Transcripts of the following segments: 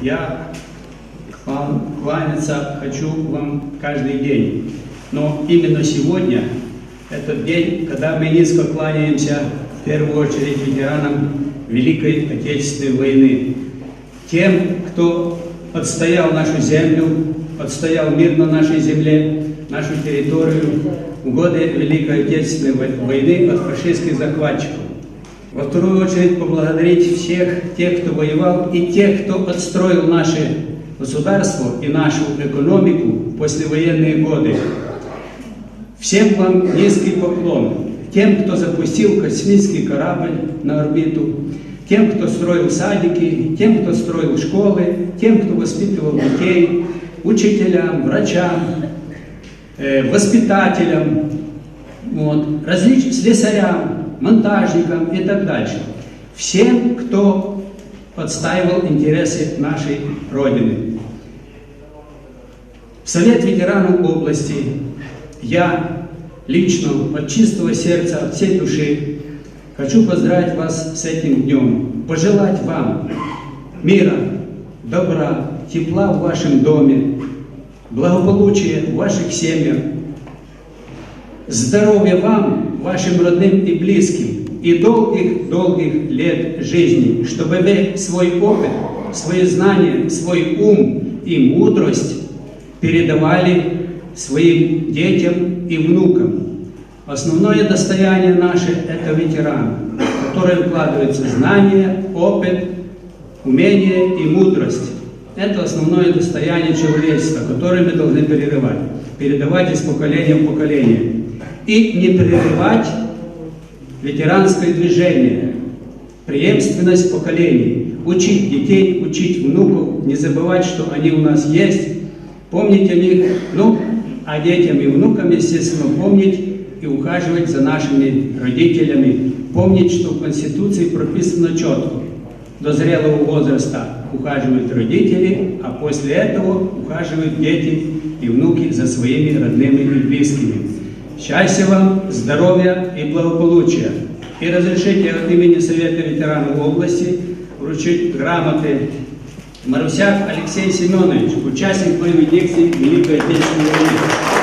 Я кланяться хочу вам каждый день. Но именно сегодня, этот день, когда мы низко кланяемся в первую очередь ветеранам Великой Отечественной войны. Тем, кто отстоял нашу землю, отстоял мир на нашей земле, нашу территорию в годы Великой Отечественной вой- войны от фашистских захватчиков. Во вторую очередь поблагодарить всех тех, кто воевал, и тех, кто отстроил наше государство и нашу экономику в послевоенные годы. Всем вам низкий поклон. Тем, кто запустил космический корабль на орбиту, тем, кто строил садики, тем, кто строил школы, тем, кто воспитывал детей, учителям, врачам, э, воспитателям, вот, различ... слесарям, монтажникам и так дальше. Всем, кто отстаивал интересы нашей Родины. В Совет ветеранов области я лично от чистого сердца, от всей души хочу поздравить вас с этим днем, пожелать вам мира, добра, тепла в вашем доме, благополучия в ваших семьях, здоровья вам, вашим родным и близким, и долгих-долгих лет жизни, чтобы вы свой опыт, свои знания, свой ум и мудрость передавали своим детям и внукам. Основное достояние наше – это ветераны, в которые вкладываются знания, опыт, умение и мудрость. Это основное достояние человечества, которое мы должны перерывать, передавать из поколения в поколение. И не прерывать ветеранское движение, преемственность поколений, учить детей, учить внуков, не забывать, что они у нас есть, помнить о них, ну, а детям и внукам, естественно, помнить и ухаживать за нашими родителями, помнить, что в Конституции прописано четко, до зрелого возраста ухаживают родители, а после этого ухаживают дети и внуки за своими родными и близкими. Счастья вам, здоровья и благополучия. И разрешите от имени Совета ветеранов области вручить грамоты Марусяк Алексей Семенович, участник боевых действий Великой Отечественной войны.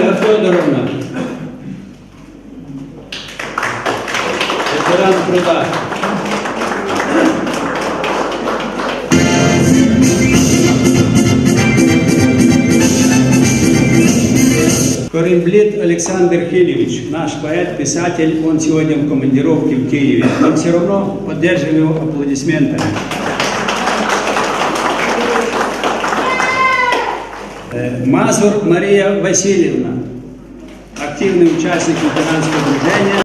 Ольга Федоровна. Ветеран труда. Коремблит Александр Хилевич, наш поэт, писатель, он сегодня в командировке в Киеве. Но все равно поддержим его аплодисментами. Мазур Мария Васильевна, активный участник ветеранского движения.